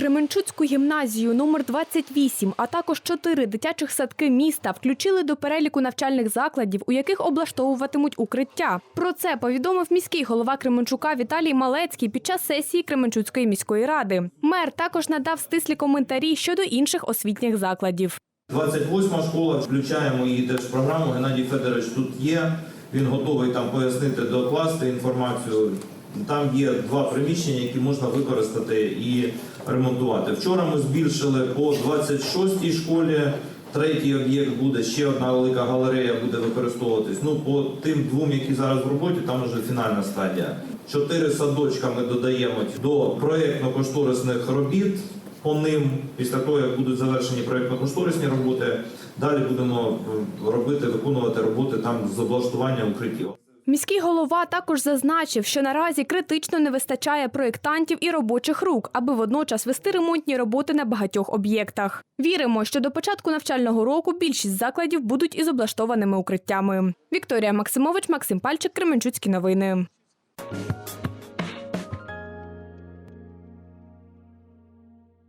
Кременчуцьку гімназію номер 28, а також чотири дитячих садки міста включили до переліку навчальних закладів, у яких облаштовуватимуть укриття. Про це повідомив міський голова Кременчука Віталій Малецький під час сесії Кременчуцької міської ради. Мер також надав стислі коментарі щодо інших освітніх закладів. 28 школа, включаємо її теж в програму. Геннадій Федорович тут є. Він готовий там пояснити, докласти інформацію. Там є два приміщення, які можна використати і ремонтувати. Вчора ми збільшили по 26 школі. Третій об'єкт буде ще одна велика галерея буде використовуватись. Ну по тим двом, які зараз в роботі, там вже фінальна стадія. Чотири садочка ми додаємо до проєктно-кошторисних робіт. По ним, після того, як будуть завершені проєктно-кошторисні роботи, далі будемо робити, виконувати роботи там з облаштування укриттів. Міський голова також зазначив, що наразі критично не вистачає проєктантів і робочих рук, аби водночас вести ремонтні роботи на багатьох об'єктах. Віримо, що до початку навчального року більшість закладів будуть із облаштованими укриттями. Вікторія Максимович, Максим Пальчик, Кременчуцькі новини.